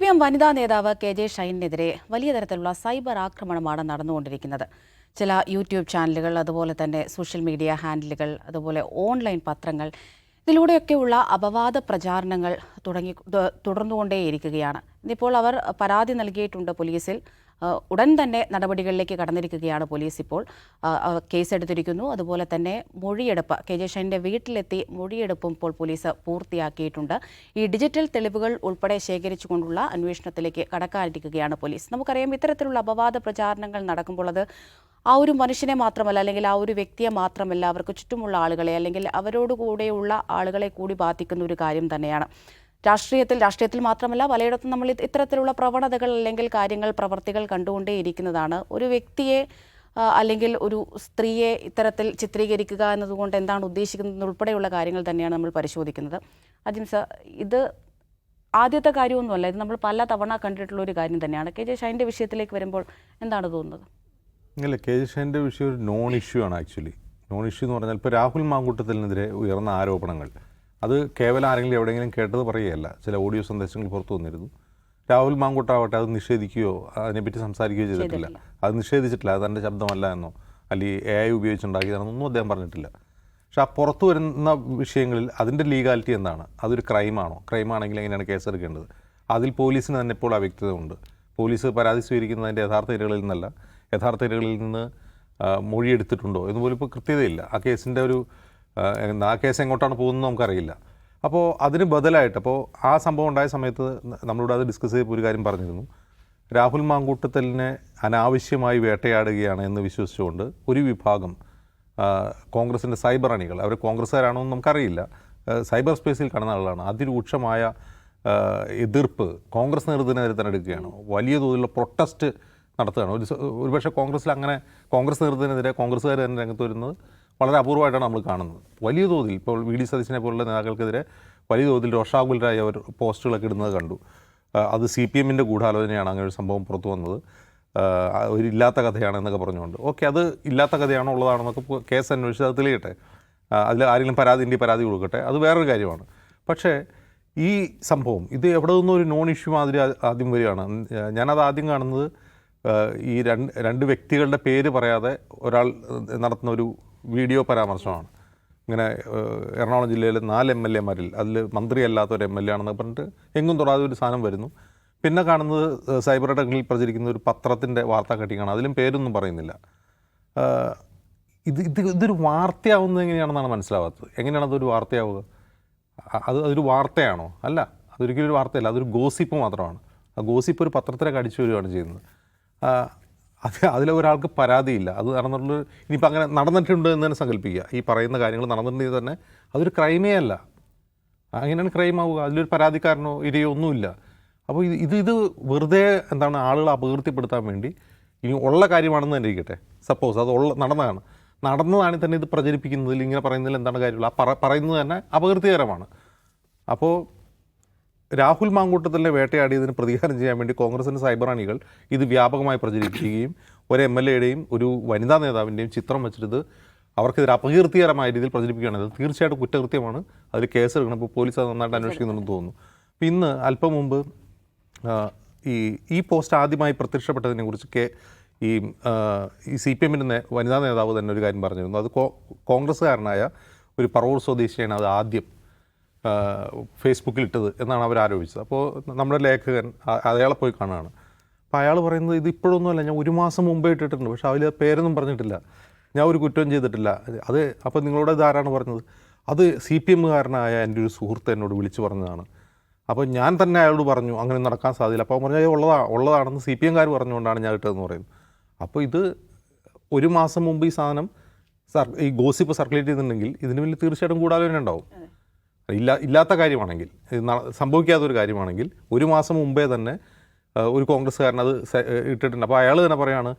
P M വനിതാ നേതാവ് K J ഷൈനെതിരെ വലിയ തരത്തിലുള്ള സൈബർ ആക്രമണമാണ് നടന്നുകൊണ്ടിരിക്കുന്നത്. ചില യൂട്യൂബ് ചാനലുകൾ അതുപോലെ തന്നെ സോഷ്യൽ മീഡിയ ഹാൻഡിലുകൾ അതുപോലെ ഓൺലൈൻ പത്രങ്ങൾ ഇതിലൂടെയൊക്കെയുള്ള അപവാദ പ്രചാരണങ്ങൾ തുടങ്ങി തുടർന്നുകൊണ്ടേയിരിക്കുകയാണ്. ഇന്നിപ്പോൾ അവർ പരാതി നൽകിയിട്ടുണ്ട് പോലീസിൽ. ഉടൻ തന്നെ നടപടികളിലേക്ക് കടന്നിരിക്കുകയാണ് പോലീസ് ഇപ്പോൾ. കേസെടുത്തിരിക്കുന്നു അതുപോലെ തന്നെ മൊഴിയെടുപ്പ് കെ ജെ ഷൈന്റെ വീട്ടിലെത്തി മൊഴിയെടുപ്പും ഇപ്പോൾ പോലീസ് പൂർത്തിയാക്കിയിട്ടുണ്ട്. ഈ ഡിജിറ്റൽ തെളിവുകൾ ഉൾപ്പെടെ ശേഖരിച്ചുകൊണ്ടുള്ള അന്വേഷണത്തിലേക്ക് കടക്കാനിരിക്കുകയാണ് പോലീസ്. നമുക്കറിയാം ഇത്തരത്തിലുള്ള അപവാദ പ്രചാരണങ്ങൾ നടക്കുമ്പോൾ അത് ആ ഒരു മനുഷ്യനെ മാത്രമല്ല അല്ലെങ്കിൽ ആ ഒരു വ്യക്തിയെ മാത്രമല്ല അവർക്ക് ചുറ്റുമുള്ള ആളുകളെ അല്ലെങ്കിൽ അവരോട് കൂടെയുള്ള ആളുകളെ കൂടി ബാധിക്കുന്ന ഒരു കാര്യം തന്നെയാണ്. രാഷ്ട്രീയത്തിൽ രാഷ്ട്രീയത്തിൽ മാത്രമല്ല പലയിടത്തും നമ്മൾ ഇത്തരത്തിലുള്ള പ്രവണതകൾ അല്ലെങ്കിൽ കാര്യങ്ങൾ പ്രവർത്തികൾ കണ്ടുകൊണ്ടേയിരിക്കുന്നതാണ് ഒരു വ്യക്തിയെ അല്ലെങ്കിൽ ഒരു സ്ത്രീയെ ഇത്തരത്തിൽ ചിത്രീകരിക്കുക എന്നതുകൊണ്ട് എന്താണ് ഉദ്ദേശിക്കുന്നത് ഉൾപ്പെടെയുള്ള കാര്യങ്ങൾ തന്നെയാണ് നമ്മൾ പരിശോധിക്കുന്നത്. അജിം സർ ഇത് ആദ്യത്തെ കാര്യമൊന്നുമല്ല ഇത് നമ്മൾ പല തവണ കണ്ടിട്ടുള്ള ഒരു കാര്യം തന്നെയാണ്. കെ ജെ ഷൈന്റെ വിഷയത്തിലേക്ക് വരുമ്പോൾ എന്താണ് തോന്നുന്നത്? ഇല്ല കെ ജെ ഷൈന്റെ വിഷയം ഒരു നോൺ ഇഷ്യൂ ആണ് ആക്ച്വലി നോൺ ഇഷ്യൂ എന്ന് പറഞ്ഞാൽ ഇപ്പോൾ രാഹുൽ മാങ്കൂട്ടത്തിനെതിരെ ഉയർന്ന ആരോപണങ്ങൾ. അത് കേവലം ആരെങ്കിലും എവിടെയെങ്കിലും കേട്ടത് പറയുകയല്ല. ചില ഓഡിയോ സന്ദേശങ്ങൾ പുറത്തു വന്നിരുന്നു. രാഹുൽ മാങ്കൂട്ടാവട്ടെ അത് നിഷേധിക്കുകയോ അതിനെപ്പറ്റി സംസാരിക്കുകയോ ചെയ്തിട്ടില്ല. അത് നിഷേധിച്ചിട്ടില്ല. അത് തന്റെ ശബ്ദമല്ല എന്നോ അല്ലെങ്കിൽ എ ഐ ഉപയോഗിച്ചുണ്ടാക്കിയതാണെന്നൊന്നും അദ്ദേഹം പറഞ്ഞിട്ടില്ല. പക്ഷെ ആ പുറത്തു വരുന്ന വിഷയങ്ങളിൽ അതിന്റെ ലീഗാലിറ്റി എന്താണ്? അതൊരു ക്രൈമാണോ? ക്രൈമാണെങ്കിൽ എങ്ങനെയാണ് കേസെടുക്കേണ്ടത്? അതിൽ പോലീസിന് തന്നെ ഇപ്പോൾ ആ വ്യക്തത ഉണ്ട് പോലീസ് പരാതി സ്വീകരിക്കുന്നതിന്റെ യഥാർത്ഥ ഇരകളിൽ നിന്നല്ല യഥാർത്ഥ ഇരകളിൽ നിന്ന് മൊഴിയെടുത്തിട്ടുണ്ടോ എന്ന് പോലും ഇപ്പോൾ കൃത്യതയില്ല. ആ കേസിന്റെ ഒരു ആ, കേസ് എങ്ങോട്ടാണ് പോകുന്നത് നമുക്കറിയില്ല. അപ്പോൾ അതിന് ബദലായിട്ട് അപ്പോൾ ആ സംഭവം ഉണ്ടായ സമയത്ത് നമ്മളോട് അത് ഡിസ്കസ് ചെയ്തപ്പോൾ ഒരു കാര്യം പറഞ്ഞിരുന്നു. രാഹുൽ മാങ്കൂട്ടത്തലിനെ അനാവശ്യമായി വേട്ടയാടുകയാണ് എന്ന് വിശ്വസിച്ചുകൊണ്ട് ഒരു വിഭാഗം കോൺഗ്രസിന്റെ സൈബർ അണികൾ അവർ കോൺഗ്രസ്സുകാരാണോ എന്ന് നമുക്കറിയില്ല. സൈബർ സ്പേസിൽ കാണുന്ന ആളുകളാണ്. അതിരൂക്ഷമായ എതിർപ്പ് കോൺഗ്രസ് നേതൃത്വത്തിനെതിരെ തന്നെ എടുക്കുകയാണ് വലിയ തോതിലുള്ള പ്രൊട്ടസ്റ്റ് നടത്തുകയാണ്. ഒരു ഒരുപക്ഷെ കോൺഗ്രസ്സിൽ അങ്ങനെ കോൺഗ്രസ് നേതൃത്വത്തിനെതിരെ കോൺഗ്രസ്സുകാർ തന്നെ രംഗത്ത് വരുന്നത് വളരെ അപൂർവമായിട്ടാണ് നമ്മൾ കാണുന്നത്. വലിയ തോതിൽ ഇപ്പോൾ വി ഡി സതീശനെ പോലുള്ള നേതാക്കൾക്കെതിരെ വലിയ തോതിൽ രോഷാകുലരായ അവർ പോസ്റ്റുകളൊക്കെ ഇടുന്നത് കണ്ടു. അത് സി പി എമ്മിന്റെ ഗൂഢാലോചനയാണ് അങ്ങനെ ഒരു സംഭവം പുറത്തു വന്നത്. ഒരു ഇല്ലാത്ത കഥയാണ് എന്നൊക്കെ പറഞ്ഞുകൊണ്ട്. ഓക്കെ അത് ഇല്ലാത്ത കഥയാണോ ഉള്ളതാണെന്നൊക്കെ എന്നൊക്കെ കേസ് അന്വേഷിച്ച് അത് തെളിയട്ടെ. അതിൽ ആരെങ്കിലും പരാതി ഇന്ത്യ പരാതി കൊടുക്കട്ടെ. അത് വേറൊരു കാര്യമാണ്. പക്ഷേ ഈ സംഭവം ഇത് എവിടെ നിന്നും ഒരു നോൺ ഇഷ്യൂ മാതിരി ആദ്യം വരികയാണ്. ഞാനത് ആദ്യം കാണുന്നത് ഈ രണ്ട് രണ്ട് വ്യക്തികളുടെ പേര് പറയാതെ ഒരാൾ നടത്തുന്ന ഒരു വീഡിയോ പരാമർശമാണ്. ഇങ്ങനെ എറണാകുളം ജില്ലയിൽ നാല് എം എൽ എമാരിൽ അതിൽ മന്ത്രിയല്ലാത്ത ഒരു എം എൽ എ ആണെന്ന് പറഞ്ഞിട്ട് എങ്ങും തൊടാതെ ഒരു സാധനം വരുന്നു. പിന്നെ കാണുന്നത് സൈബർ ഇടങ്ങളിൽ പ്രചരിക്കുന്ന ഒരു പത്രത്തിന്റെ വാർത്താ കട്ടിങ്ങാണ് അതിലും പേരൊന്നും പറയുന്നില്ല. ഇത് ഇത് ഇതൊരു വാർത്തയാവുന്നത് എങ്ങനെയാണെന്നാണ് മനസ്സിലാവാത്തത്. എങ്ങനെയാണ് അതൊരു വാർത്തയാവുക? അത് അതൊരു വാർത്തയാണോ? അല്ല അതൊരിക്കലും ഒരു വാർത്തയല്ല. അതൊരു ഗോസിപ്പ് മാത്രമാണ്. ആ ഗോസിപ്പ് ഒരു പത്രത്തിലേക്ക് അടിച്ചു വരികയാണ് ചെയ്യുന്നത്. അത് അതിലെ ഒരാൾക്ക് പരാതിയില്ല. അത് നടന്നിട്ടുള്ള ഇനിയിപ്പോൾ അങ്ങനെ നടന്നിട്ടുണ്ട് എന്ന് തന്നെ സങ്കല്പിക്കുക. ഈ പറയുന്ന കാര്യങ്ങൾ നടന്നിട്ടുണ്ടെങ്കിൽ തന്നെ അതൊരു ക്രൈമേ അല്ല. അങ്ങനെയാണ് ക്രൈം ആവുക അതിലൊരു പരാതിക്കാരനോ ഇരയോ ഒന്നുമില്ല. അപ്പോൾ ഇത് ഇത് ഇത് വെറുതെ എന്താണ് ആളുകളെ അപകീർത്തിപ്പെടുത്താൻ വേണ്ടി ഇനി ഉള്ള കാര്യമാണെന്ന് തന്നെ ഇരിക്കട്ടെ സപ്പോസ് അത് ഉള്ള നടന്നതാണ്. നടന്നതാണെങ്കിൽ തന്നെ ഇത് പ്രചരിപ്പിക്കുന്നതിൽ ഇങ്ങനെ പറയുന്നതിൽ എന്താണ് കാര്യമുള്ളൂ ആ പറ പറയുന്നത് തന്നെ അപകീർത്തികരമാണ്. അപ്പോൾ രാഹുൽ മാങ്കൂട്ടത്തിലെ വേട്ടയാടിയതിന് പ്രതികാരം ചെയ്യാൻ വേണ്ടി കോൺഗ്രസിന്റെ സൈബർ അണികൾ ഇത് വ്യാപകമായി പ്രചരിപ്പിക്കുകയും ഒരു എം എൽ എയുടെയും ഒരു വനിതാ നേതാവിന്റെയും ചിത്രം വെച്ചിട്ട് അവർക്കെതിരെ അപകീർത്തികരമായ രീതിയിൽ പ്രചരിപ്പിക്കുകയാണ്. അത് തീർച്ചയായിട്ടും കുറ്റകൃത്യമാണ്. അതിൽ കേസെടുക്കണം ഇപ്പോൾ പോലീസ് അത് നന്നായിട്ട് അന്വേഷിക്കുന്നുണ്ടെന്ന് തോന്നുന്നു. അപ്പോൾ ഇന്ന് അല്പം മുമ്പ് ഈ ഈ പോസ്റ്റ് ആദ്യമായി പ്രത്യക്ഷപ്പെട്ടതിനെ കുറിച്ച് കെ ഈ ഈ സി പി എമ്മിന്റെ വനിതാ നേതാവ് തന്നെ ഒരു കാര്യം പറഞ്ഞിരുന്നു. അത് കോൺഗ്രസ്സുകാരനായ ഒരു പറവൂർ സ്വദേശിയാണ് അത് ആദ്യം ഫേസ്ബുക്കിൽ ഇട്ടത് എന്നാണ് അവർ ആരോപിച്ചത് അപ്പോൾ നമ്മുടെ ലേഖകൻ അയാളെ പോയി കാണുകയാണ്. അപ്പോൾ അയാൾ പറയുന്നത് ഇത് ഇപ്പോഴൊന്നുമല്ല ഞാൻ ഒരു മാസം മുമ്പേ ഇട്ടിട്ടുണ്ട് പക്ഷേ അതിൽ പേരൊന്നും പറഞ്ഞിട്ടില്ല. ഞാൻ ഒരു കുറ്റം ചെയ്തിട്ടില്ല. അത് അപ്പോൾ നിങ്ങളോട് ഇതാരാണ് പറഞ്ഞത്? അത് സി പി എമ്മുകാരനായ എന്റെ ഒരു സുഹൃത്ത് എന്നോട് വിളിച്ചു പറഞ്ഞതാണ്. അപ്പോൾ ഞാൻ തന്നെ അയാളോട് പറഞ്ഞു അങ്ങനെ നടക്കാൻ സാധ്യത അപ്പോൾ പറഞ്ഞാൽ പറഞ്ഞു ഉള്ളതാ ഉള്ളതാണെന്ന് സി പി എംകാർ പറഞ്ഞുകൊണ്ടാണ് ഞാൻ ഇട്ടതെന്ന് പറയുന്നത്. അപ്പോൾ ഇത് ഒരു മാസം മുമ്പ് ഈ സാധനം സർ ഈ ഗോസിപ്പ് സർക്കുലേറ്റ് ചെയ്തിട്ടുണ്ടെങ്കിൽ ഇതിന് വലിയ തീർച്ചയായിട്ടും കൂടാലോചന ഉണ്ടാവും. ഇല്ല ഇല്ലാത്ത കാര്യമാണെങ്കിൽ സംഭവിക്കാത്തൊരു കാര്യമാണെങ്കിൽ ഒരു മാസം മുമ്പേ തന്നെ ഒരു കോൺഗ്രസ്സുകാരൻ അത് ഇട്ടിട്ടുണ്ട്. അപ്പോൾ അയാൾ തന്നെ പറയാണ്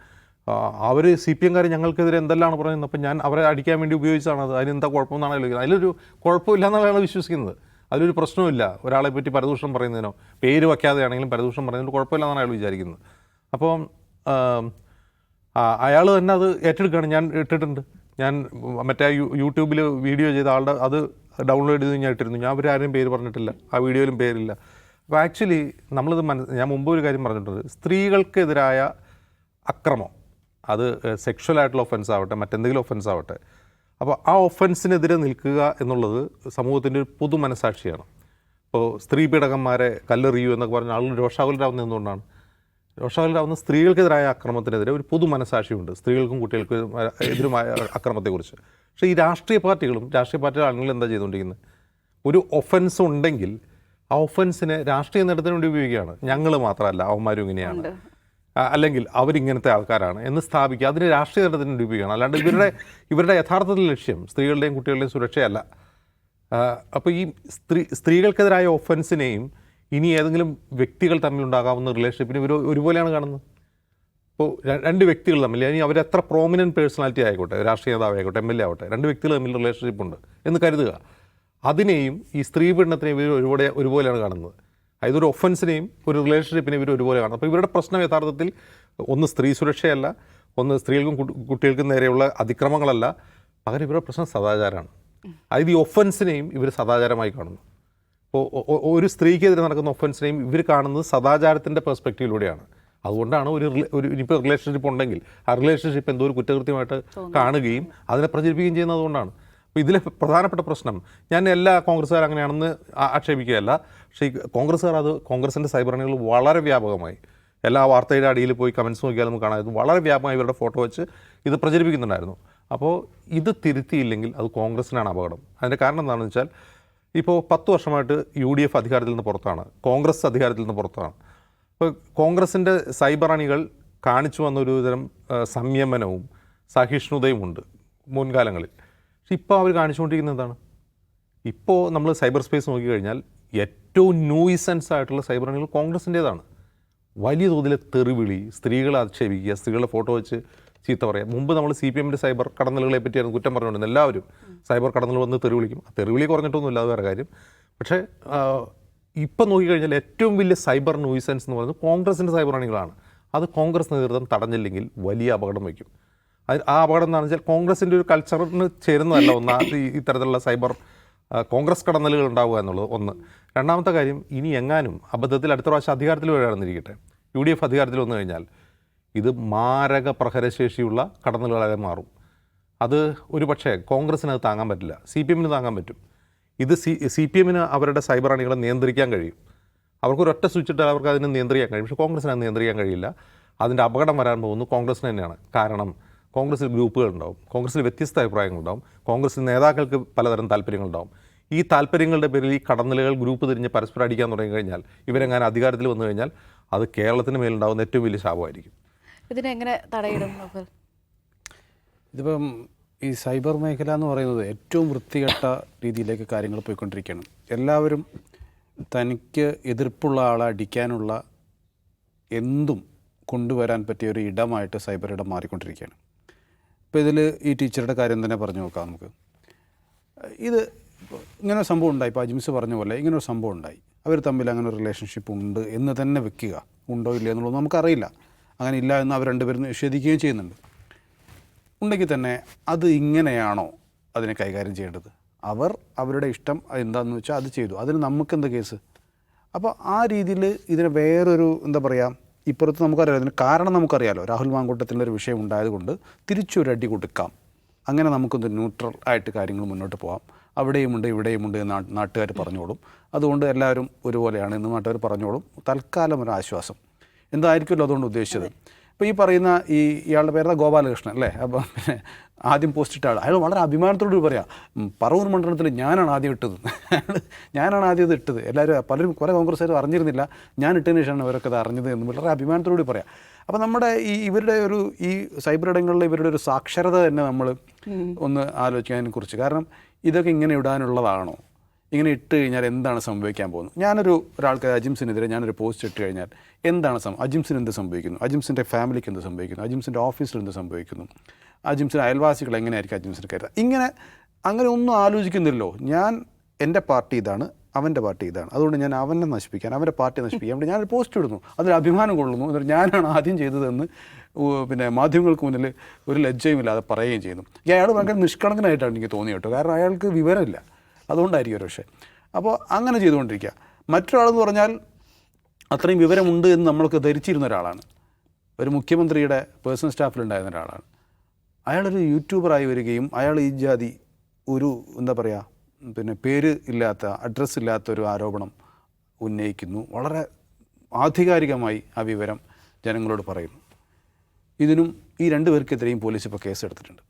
അവർ സി പി എംകാർ ഞങ്ങൾക്കെതിരെ എന്തെല്ലാം പറയുന്നത് അപ്പോൾ ഞാൻ അവരെ അടിക്കാൻ വേണ്ടി ഉപയോഗിച്ചതാണ് അത്. അതിനെന്താ കുഴപ്പമെന്നാണ് ചോദിക്കുന്നത്. അതിലൊരു കുഴപ്പമില്ല എന്നുള്ളതാണ് വിശ്വസിക്കുന്നത്. അതിലൊരു പ്രശ്നമില്ല ഒരാളെ പറ്റി പരദൂഷണം പറയുന്നതിനോ പേര് വയ്ക്കാതെയാണെങ്കിലും പരദൂഷണം പറയുന്നതിന് കുഴപ്പമില്ല എന്നാണ് അയാൾ വിചാരിക്കുന്നത്. അപ്പോൾ അയാൾ തന്നെ അത് ഏറ്റെടുക്കുകയാണ്. ഞാൻ ഇട്ടിട്ടുണ്ട്. ഞാൻ മറ്റേ യൂട്യൂബിൽ വീഡിയോ ചെയ്ത ആളുടെ അത് ഡൗൺലോഡ് ചെയ്ത് ഞാൻ ഇട്ടിരുന്നു ഞാൻ പേര് പറഞ്ഞിട്ടില്ല. ആ വീഡിയോയിലും പേരില്ല. അപ്പോൾ ആക്ച്വലി നമ്മളിത് മനസ്സ് ഞാൻ മുമ്പ് ഒരു കാര്യം പറഞ്ഞിട്ടുണ്ട്. സ്ത്രീകൾക്കെതിരായ അക്രമം. അത് സെക്ഷൽ ആയിട്ടുള്ള ഒഫൻസ് ആവട്ടെ മറ്റെന്തെങ്കിലും ഒഫൻസ് ആവട്ടെ. അപ്പോൾ ആ ഒഫൻസിനെതിരെ നിൽക്കുക എന്നുള്ളത് സമൂഹത്തിന്റെ ഒരു പൊതു മനസാക്ഷിയാണ് ഇപ്പോൾ സ്ത്രീ പീഡകന്മാരെ കല്ലെറിയൂ എന്നൊക്കെ പറഞ്ഞ ആളുകൾ രോഷാകുലരാവുന്ന എന്തുകൊണ്ടാണ്? രോഷാകുലരാവുന്ന സ്ത്രീകൾക്കെതിരായ അക്രമത്തിനെതിരെ ഒരു പൊതു മനസാക്ഷിയുണ്ട് സ്ത്രീകൾക്കും കുട്ടികൾക്കും എതിരുമായ അക്രമത്തെക്കുറിച്ച്. പക്ഷേ ഈ രാഷ്ട്രീയ പാർട്ടികളും രാഷ്ട്രീയ പാർട്ടിയുടെ ആളുകൾ എന്താ ചെയ്തുകൊണ്ടിരിക്കുന്നത്? ഒരു ഒഫൻസ് ഉണ്ടെങ്കിൽ ആ ഒഫൻസിനെ രാഷ്ട്രീയ നേട്ടത്തിന് വേണ്ടി ഉപയോഗിക്കുകയാണ്. ഞങ്ങൾ മാത്രമല്ല അവന്മാരും ഇങ്ങനെയാണ്. അല്ലെങ്കിൽ അവരിങ്ങനത്തെ ആൾക്കാരാണ് എന്ന് സ്ഥാപിക്കുക. അതിന് രാഷ്ട്രീയ നേട്ടത്തിന് വേണ്ടി ഉപയോഗിക്കുകയാണ്. അല്ലാണ്ട് ഇവരുടെ ഇവരുടെ യഥാർത്ഥത്തിൽ ലക്ഷ്യം സ്ത്രീകളുടെയും കുട്ടികളുടെയും സുരക്ഷയല്ല. അപ്പോൾ ഈ സ്ത്രീ സ്ത്രീകൾക്കെതിരായ ഒഫൻസിനെയും ഇനി ഏതെങ്കിലും വ്യക്തികൾ തമ്മിലുണ്ടാകാവുന്ന റിലേഷൻഷിപ്പിനെ ഇവർ ഒരുപോലെയാണ് കാണുന്നത്. ഇപ്പോൾ രണ്ട് വ്യക്തികൾ തമ്മിൽ ഇനി അവർ എത്ര പ്രോമിനന്റ് പേഴ്സണാലിറ്റി ആയിക്കോട്ടെ രാഷ്ട്രീയ നേതാവ് ആയിക്കോട്ടെ എം എൽ എ ആവട്ടെ രണ്ട് വ്യക്തികൾ തമ്മിൽ റിലേഷൻഷിപ്പ് ഉണ്ട് എന്ന് കരുതുക. അതിനെയും ഈ സ്ത്രീ പീഡനത്തിനെയും ഇവർ ഒരുപോലെ ഒരുപോലെയാണ് കാണുന്നത്. അതായത് ഒരു ഒഫൻസിനെയും ഒരു റിലേഷൻഷിപ്പിനെയും ഇവർ ഒരുപോലെ കാണുന്നത്. അപ്പോൾ ഇവരുടെ പ്രശ്നം യഥാർത്ഥത്തിൽ ഒന്ന് സ്ത്രീ സുരക്ഷയല്ല ഒന്ന് സ്ത്രീകൾക്കും കുട്ടി- കുട്ടികൾക്കും നേരെയുള്ള അതിക്രമങ്ങളല്ല പകരം ഇവരുടെ പ്രശ്നം സദാചാരമാണ്. അതായത് ഈ ഒഫൻസിനെയും ഇവർ സദാചാരമായി കാണുന്നു. ഇപ്പോൾ ഒരു സ്ത്രീക്കെതിരെ നടക്കുന്ന ഒഫൻസിനെയും ഇവർ കാണുന്നത് സദാചാരത്തിന്റെ പെർസ്പെക്റ്റീവിലൂടെയാണ് അതുകൊണ്ടാണ് ഒരു ഒരു ഇനിയിപ്പോൾ റിലേഷൻഷിപ്പ് ഉണ്ടെങ്കിൽ ആ റിലേഷൻഷിപ്പ് എന്തോ ഒരു കുറ്റകൃത്യമായിട്ട് കാണുകയും അതിനെ പ്രചരിപ്പിക്കുകയും ചെയ്യുന്നതുകൊണ്ടാണ് അപ്പോൾ ഇതിലെ പ്രധാനപ്പെട്ട പ്രശ്നം ഞാൻ എല്ലാ കോൺഗ്രസ്സുകാർ അങ്ങനെയാണെന്ന് ആക്ഷേപിക്കുകയല്ല. പക്ഷേ ഈ കോൺഗ്രസ്സുകാർ അത് കോൺഗ്രസിന്റെ സൈബർ അണികൾ വളരെ വ്യാപകമായി എല്ലാ വാർത്തയുടെ അടിയിൽ പോയി കമൻസ് നോക്കിയാൽ നമുക്ക് കാണാം. ഇത് വളരെ വ്യാപകമായി ഇവരുടെ ഫോട്ടോ വെച്ച് ഇത് പ്രചരിപ്പിക്കുന്നുണ്ടായിരുന്നു. അപ്പോൾ ഇത് തിരുത്തിയില്ലെങ്കിൽ അത് കോൺഗ്രസിനാണ് അപകടം. അതിന്റെ കാരണം എന്താണെന്ന് വെച്ചാൽ ഇപ്പോൾ പത്ത് വർഷമായിട്ട് യു ഡി എഫ് അധികാരത്തിൽ നിന്ന് പുറത്താണ്. കോൺഗ്രസ് അധികാരത്തിൽ നിന്ന് പുറത്താണ്. ഇപ്പോൾ കോൺഗ്രസിന്റെ സൈബർ അണികൾ കാണിച്ചു വന്ന ഒരു തരം സംയമനവും സഹിഷ്ണുതയും ഉണ്ട് മുൻകാലങ്ങളിൽ. പക്ഷെ ഇപ്പോൾ അവർ കാണിച്ചുകൊണ്ടിരിക്കുന്നത് എന്താണ്? ഇപ്പോൾ നമ്മൾ സൈബർ സ്പേസ് നോക്കിക്കഴിഞ്ഞാൽ ഏറ്റവും ന്യൂയിസൻസ് ആയിട്ടുള്ള സൈബർ അണികൾ കോൺഗ്രസിന്റേതാണ്. വലിയ തോതിലെ തെറിവിളി സ്ത്രീകളെ ആക്ഷേപിക്കുക സ്ത്രീകളുടെ ഫോട്ടോ വെച്ച് ചീത്ത പറയാം മുമ്പ് നമ്മൾ സി പി എമ്മിന്റെ സൈബർ കടന്നലുകളെ പറ്റിയായിരുന്നു കുറ്റം പറഞ്ഞുകൊണ്ടിരുന്നത്. എല്ലാവരും സൈബർ കടന്നൽ വന്ന് തെറി വിളിക്കും തെറി കുറഞ്ഞിട്ടൊന്നുമില്ല വേറെ കാര്യം. പക്ഷേ ഇപ്പം നോക്കിക്കഴിഞ്ഞാൽ ഏറ്റവും വലിയ സൈബർ ന്യൂസൻസ് എന്ന് പറയുന്നത് കോൺഗ്രസിന്റെ സൈബർ അണികളാണ്. അത് കോൺഗ്രസ് നേതൃത്വം തടഞ്ഞില്ലെങ്കിൽ വലിയ അപകടം വയ്ക്കും. അത് ആ അപകടം എന്താണെന്ന് വെച്ചാൽ കോൺഗ്രസിന്റെ ഒരു കൾച്ചറിന് ചേരുന്നതല്ല ഒന്ന് ഇത്തരത്തിലുള്ള സൈബർ കോൺഗ്രസ് കടന്നലുകൾ ഉണ്ടാവുക എന്നുള്ളത് ഒന്ന്. രണ്ടാമത്തെ കാര്യം ഇനി എങ്ങാനും അബദ്ധത്തിൽ അടുത്ത പ്രാവശ്യം അധികാരത്തിൽ വരികയാണെന്നിരിക്കട്ടെ. യു ഡി എഫ് അധികാരത്തിൽ വന്നു കഴിഞ്ഞാൽ ഇത് മാരക പ്രഹരശേഷിയുള്ള കടന്നലുകളായി മാറും. അത് ഒരു പക്ഷേ കോൺഗ്രസ്സിന് അത് താങ്ങാൻ പറ്റില്ല. സി പി എമ്മിന് താങ്ങാൻ പറ്റും. ഇത് സി സി പി എമ്മിന് അവരുടെ സൈബർ അണികളെ നിയന്ത്രിക്കാൻ കഴിയും. അവർക്ക് ഒരൊറ്റ സ്വിച്ച് ഇട്ടാൽ അവർക്ക് അതിനെ നിയന്ത്രിക്കാൻ കഴിയും. പക്ഷേ കോൺഗ്രസിന് അത് നിയന്ത്രിക്കാൻ കഴിയില്ല. അതിന്റെ അപകടം വരാൻ പോകുന്നു കോൺഗ്രസ്സിന് തന്നെയാണ്. കാരണം കോൺഗ്രസ്സിൽ ഗ്രൂപ്പുകൾ ഉണ്ടാവും കോൺഗ്രസ്സിൽ വ്യത്യസ്ത അഭിപ്രായങ്ങളുണ്ടാവും. കോൺഗ്രസ്സിൽ നേതാക്കൾക്ക് പലതരം താല്പര്യങ്ങളുണ്ടാവും. ഈ താല്പര്യങ്ങളുടെ പേരിൽ ഈ കടന്നലുകൾ ഗ്രൂപ്പ് തിരിഞ്ഞ് പരസ്പരം അടിക്കാൻ തുടങ്ങി കഴിഞ്ഞാൽ ഇവരെങ്ങനെ അധികാരത്തിൽ വന്നു കഴിഞ്ഞാൽ അത് കേരളത്തിന് മേലുണ്ടാകുന്ന ഏറ്റവും വലിയ ശാപമായിരിക്കും. ഇതിനെങ്ങനെ തടയിടും? ഇതിപ്പം ഈ സൈബർ മേഖല എന്ന് പറയുന്നത് ഏറ്റവും വൃത്തികെട്ട രീതിയിലേക്ക് കാര്യങ്ങൾ പോയിക്കൊണ്ടിരിക്കുകയാണ്. എല്ലാവരും തനിക്ക് എതിർപ്പുള്ള ആളെ അടിക്കാനുള്ള എന്തും കൊണ്ടുവരാൻ പറ്റിയ ഒരു ഇടമായിട്ട് സൈബർ ഇടം മാറിക്കൊണ്ടിരിക്കുകയാണ്. ഇപ്പോൾ ഇതിൽ ഈ ടീച്ചറുടെ കാര്യം തന്നെ പറഞ്ഞു നോക്കാം നമുക്ക്. ഇത് ഇങ്ങനെ ഒരു സംഭവം ഉണ്ടായി. ഇപ്പോൾ അജിംസ് പറഞ്ഞ പോലെ ഇങ്ങനെ ഒരു സംഭവം ഉണ്ടായി. അവർ തമ്മിൽ അങ്ങനെ ഒരു റിലേഷൻഷിപ്പ് ഉണ്ട് എന്ന് തന്നെ വെക്കുക. ഉണ്ടോ ഇല്ലയോ എന്നുള്ളത് നമുക്കറിയില്ല. അങ്ങനെ ഇല്ല എന്ന് അവർ രണ്ടുപേരും നിഷേധിക്കുകയും ചെയ്യുന്നുണ്ട്. ഉണ്ടെങ്കിൽ തന്നെ അത് ഇങ്ങനെയാണോ അതിനെ കൈകാര്യം ചെയ്യേണ്ടത്? അവർ അവരുടെ ഇഷ്ടം എന്താണെന്ന് വെച്ചാൽ അത് ചെയ്തു. അതിന് നമുക്കെന്ത് കേസ് അപ്പോൾ ആ രീതിയിൽ ഇതിന് വേറൊരു എന്താ പറയുക ഇപ്പുറത്ത് നമുക്കറിയാം ഇതിന് കാരണം നമുക്കറിയാലോ. രാഹുൽ മാങ്കൂട്ടത്തിന്റെ ഒരു വിഷയം ഉണ്ടായതുകൊണ്ട് തിരിച്ചൊരു അടി കൊടുക്കാം. അങ്ങനെ നമുക്കൊന്ന് ന്യൂട്രൽ ആയിട്ട് കാര്യങ്ങൾ മുന്നോട്ട് പോകാം അവിടെയുമുണ്ട് ഇവിടെയുമുണ്ട് നാട്ടുകാർ പറഞ്ഞോളും. അതുകൊണ്ട് എല്ലാവരും ഒരുപോലെയാണ് എന്ന് നാട്ടുകാർ പറഞ്ഞോളും. തൽക്കാലം ഒരു ആശ്വാസം. എന്തായിരിക്കുമല്ലോ അതുകൊണ്ട് ഉദ്ദേശിച്ചത്? ഇപ്പോൾ ഈ പറയുന്ന ഈ ഇയാളുടെ പേര് ഗോപാലകൃഷ്ണൻ അല്ലേ? അപ്പോൾ പിന്നെ ആദ്യം പോസ്റ്റ് ഇട്ട ആൾ അയാൾ വളരെ അഭിമാനത്തോട് പറയാം "ഉം, പറവൂർ മണ്ഡലത്തിൽ ഞാനാണ് ആദ്യം ഇട്ടത്. ഞാനാണ് ആദ്യം ഇത് ഇട്ടത്. എല്ലാവരും പലരും കുറേ കോൺഗ്രസ്സുകാർ അറിഞ്ഞിരുന്നില്ല ഞാൻ ഇട്ടതിന് ശേഷമാണ് ഇവരൊക്കെ അത് അറിഞ്ഞത് എന്ന് വളരെ അഭിമാനത്തോടുകൂടി പറയാം. അപ്പോൾ നമ്മുടെ ഈ ഇവരുടെ ഒരു ഈ സൈബർ ഇടങ്ങളിൽ ഇവരുടെ ഒരു സാക്ഷരത തന്നെ നമ്മൾ ഒന്ന് ആലോചിക്കാനെ കുറിച്ച് കാരണം ഇതൊക്കെ ഇങ്ങനെ ഇടാനുള്ളതാണോ? ഇങ്ങനെ ഇട്ട് കഴിഞ്ഞാൽ എന്താണ് സംഭവിക്കാൻ പോകുന്നത്? ഞാനൊരു ഒരാൾക്ക് അജിംസിനെതിരെ ഞാനൊരു പോസ്റ്റ് ഇട്ട് കഴിഞ്ഞാൽ എന്താണ് സം അജിംസിന് എന്ത് സംഭവിക്കുന്നു? അജിംസിന്റെ ഫാമിലിക്ക് എന്ത് സംഭവിക്കുന്നു? അജിംസിന്റെ ഓഫീസിൽ എന്ത് സംഭവിക്കുന്നു? അജിംസിന്റെ അയൽവാസികൾ എങ്ങനെയായിരിക്കും അജിംസിന് കരുതുക ഇങ്ങനെ അങ്ങനെ ഒന്നും ആലോചിക്കുന്നില്ലല്ലോ. ഞാൻ എന്റെ പാർട്ടി ഇതാണ് അവന്റെ പാർട്ടി ഇതാണ്. അതുകൊണ്ട് ഞാൻ അവനെ നശിപ്പിക്കാൻ അവന്റെ പാർട്ടി നശിപ്പിക്കാൻ വേണ്ടി ഞാനൊരു പോസ്റ്റ് ഇടുന്നു. അതിൽ അഭിമാനം കൊള്ളുന്നു. എന്നിട്ട് ഞാനാണ് ആദ്യം ചെയ്തതെന്ന് പിന്നെ മാധ്യമങ്ങൾക്ക് മുന്നിൽ ഒരു ലജ്ജയുമില്ലാതെ പറയുകയും ചെയ്യുന്നു. അയാൾ ഭയങ്കര നിഷ്കളങ്കനായിട്ടാണ് എനിക്ക് തോന്നിയിട്ടോ കാരണം അയാൾക്ക് വിവരമില്ല. അതുകൊണ്ടായിരിക്കും ഒരു പക്ഷേ അപ്പോൾ അങ്ങനെ ചെയ്തുകൊണ്ടിരിക്കുക. മറ്റൊരാളെന്ന് പറഞ്ഞാൽ അത്രയും വിവരമുണ്ട് എന്ന് നമ്മൾക്ക് ധരിച്ചിരുന്ന ഒരാളാണ്. ഒരു മുഖ്യമന്ത്രിയുടെ പേഴ്സണൽ സ്റ്റാഫിലുണ്ടായിരുന്ന ഒരാളാണ്. അയാളൊരു യൂട്യൂബറായി വരികയും അയാൾ ഈ ജാതി ഒരു എന്താ പറയുക പിന്നെ പേര് ഇല്ലാത്ത അഡ്രസ്സ് ഇല്ലാത്ത ഒരു ആരോപണം ഉന്നയിക്കുന്നു. വളരെ ആധികാരികമായി ആ വിവരം ജനങ്ങളോട് പറയുന്നു. ഇതിനും ഈ രണ്ടുപേർക്കെതിരെയും പോലീസ് ഇപ്പോൾ കേസ് എടുത്തിട്ടുണ്ട്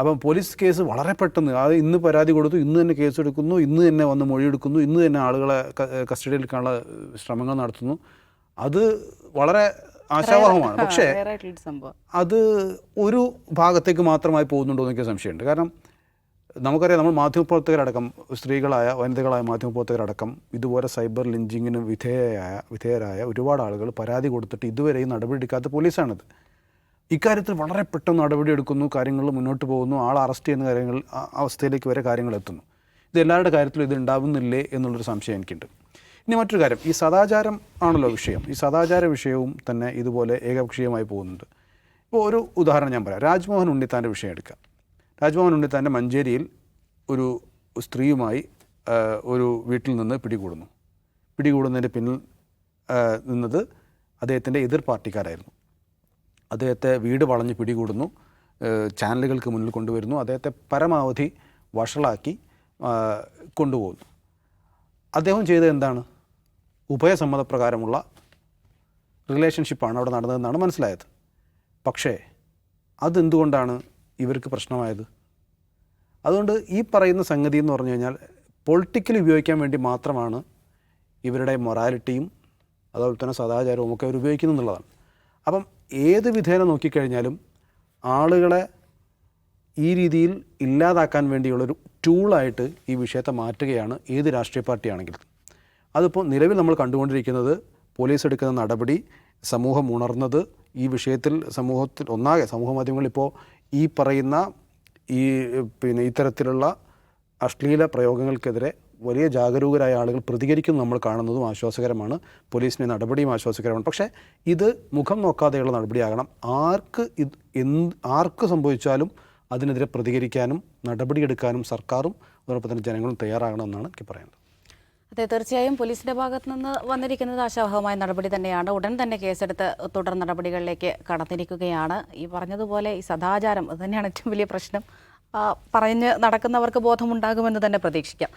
അപ്പം പോലീസ് കേസ് വളരെ പെട്ടെന്ന് അത് ഇന്ന് പരാതി കൊടുത്തു ഇന്ന് തന്നെ കേസ് എടുക്കുന്നു ഇന്ന് തന്നെ വന്ന് മൊഴിയെടുക്കുന്നു ഇന്ന് തന്നെ ആളുകളെ കസ്റ്റഡിയിൽ എടുക്കാനുള്ള ശ്രമങ്ങൾ നടത്തുന്നു. അത് വളരെ ആശാവഹമാണ്. പക്ഷേ അത് ഒരു ഭാഗത്തേക്ക് മാത്രമായി പോകുന്നുണ്ടോ എന്ന് എനിക്ക് സംശയമുണ്ട്. കാരണം നമുക്കറിയാം നമ്മൾ മാധ്യമപ്രവർത്തകരടക്കം സ്ത്രീകളായ വനിതകളായ മാധ്യമപ്രവർത്തകരടക്കം ഇതുപോലെ സൈബർ ലിഞ്ചിങ്ങിന് വിധേയരായ വിധേയരായ ഒരുപാട് ആളുകൾ പരാതി കൊടുത്തിട്ട് ഇതുവരെയും നടപടിയെടുക്കാത്ത പോലീസാണിത്. ഇക്കാര്യത്തിൽ വളരെ പെട്ടെന്ന് നടപടിയെടുക്കുന്നു കാര്യങ്ങൾ മുന്നോട്ട് പോകുന്നു ആൾ അറസ്റ്റ് ചെയ്യുന്ന കാര്യങ്ങൾ അവസ്ഥയിലേക്ക് വരെ കാര്യങ്ങൾ എത്തുന്നു. ഇത് എല്ലാവരുടെ കാര്യത്തിലും ഇത് ഉണ്ടാവുന്നില്ലേ എന്നുള്ളൊരു സംശയം എനിക്കുണ്ട്. ഇനി മറ്റൊരു കാര്യം ഈ സദാചാരം ആണല്ലോ വിഷയം. ഈ സദാചാര വിഷയവും തന്നെ ഇതുപോലെ ഏകപക്ഷീയമായി പോകുന്നുണ്ട്. ഇപ്പോൾ ഒരു ഉദാഹരണം ഞാൻ പറയാം. രാജ്മോഹൻ ഉണ്ണിത്താന്റെ വിഷയം എടുക്കാം. രാജ്മോഹൻ ഉണ്ണിത്താന്റെ മഞ്ചേരിയിൽ ഒരു സ്ത്രീയുമായി ഒരു വീട്ടിൽ നിന്ന് പിടികൂടുന്നു. പിടികൂടുന്നതിന്റെ പിന്നിൽ നിന്നത് അദ്ദേഹത്തിന്റെ എതിർ പാർട്ടിക്കാരായിരുന്നു. അദ്ദേഹത്തെ വീട് വളഞ്ഞ് പിടികൂടുന്നു. ചാനലുകൾക്ക് മുന്നിൽ കൊണ്ടുവരുന്നു. അദ്ദേഹത്തെ പരമാവധി വഷളാക്കി കൊണ്ടുപോകുന്നു. അദ്ദേഹം ചെയ്തത് എന്താണ്? ഉഭയസമ്മതപ്രകാരമുള്ള റിലേഷൻഷിപ്പാണ് അവിടെ നടന്നതെന്നാണ് മനസ്സിലായത്. പക്ഷേ അതെന്തുകൊണ്ടാണ് ഇവർക്ക് പ്രശ്നമായത്? അതുകൊണ്ട് ഈ പറയുന്ന സംഗതി എന്ന് പറഞ്ഞു കഴിഞ്ഞാൽ പൊളിറ്റിക്കലി ഉപയോഗിക്കാൻ വേണ്ടി മാത്രമാണ് ഇവരുടെ മൊറാലിറ്റിയും അതുപോലെ തന്നെ സദാചാരവും ഒക്കെ അവർ ഉപയോഗിക്കുന്നു എന്നുള്ളതാണ് അപ്പം ഏത് വിധേന നോക്കിക്കഴിഞ്ഞാലും ആളുകളെ ഈ രീതിയിൽ ഇല്ലാതാക്കാൻ വേണ്ടിയുള്ളൊരു ടൂളായിട്ട് ഈ വിഷയത്തെ മാറ്റുകയാണ് ഏത് രാഷ്ട്രീയ പാർട്ടിയാണെങ്കിലും. അതിപ്പോൾ നിലവിൽ നമ്മൾ കണ്ടുകൊണ്ടിരിക്കുന്നത് പോലീസ് എടുക്കുന്ന നടപടി സമൂഹം ഉണർന്നത് ഈ വിഷയത്തിൽ സമൂഹത്തിൽ ഒന്നാകെ സമൂഹ മാധ്യമങ്ങളിൽ ഇപ്പോൾ ഈ പറയുന്ന ഈ പിന്നെ ഇത്തരത്തിലുള്ള അശ്ലീല പ്രയോഗങ്ങൾക്കെതിരെ വലിയ ജാഗരൂകരായ ആളുകൾ പ്രതികരിക്കുന്നത് നമ്മൾ കാണുന്നതും ആശ്വാസകരമാണ്. പോലീസിന്റെ നടപടിയും ആശ്വാസകരമാണ്. പക്ഷേ ഇത് മുഖം നോക്കാതെയുള്ള നടപടിയാകണം. ആർക്ക് ഇത് എന്ത് ആർക്ക് സംഭവിച്ചാലും അതിനെതിരെ പ്രതികരിക്കാനും നടപടിയെടുക്കാനും സർക്കാരും അതോടൊപ്പം തന്നെ ജനങ്ങളും തയ്യാറാകണമെന്നാണ് എനിക്ക് പറയുന്നത് അതെ തീർച്ചയായും പോലീസിന്റെ ഭാഗത്ത് നിന്ന് വന്നിരിക്കുന്നത് ആശാവഹമായ നടപടി തന്നെയാണ്. ഉടൻ തന്നെ കേസെടുത്ത് തുടർ നടപടികളിലേക്ക് കടന്നിരിക്കുകയാണ്. ഈ പറഞ്ഞതുപോലെ ഈ സദാചാരം അത് തന്നെയാണ് ഏറ്റവും വലിയ പ്രശ്നം. പറഞ്ഞ് നടക്കുന്നവർക്ക് ബോധമുണ്ടാകുമെന്ന് തന്നെ പ്രതീക്ഷിക്കാം.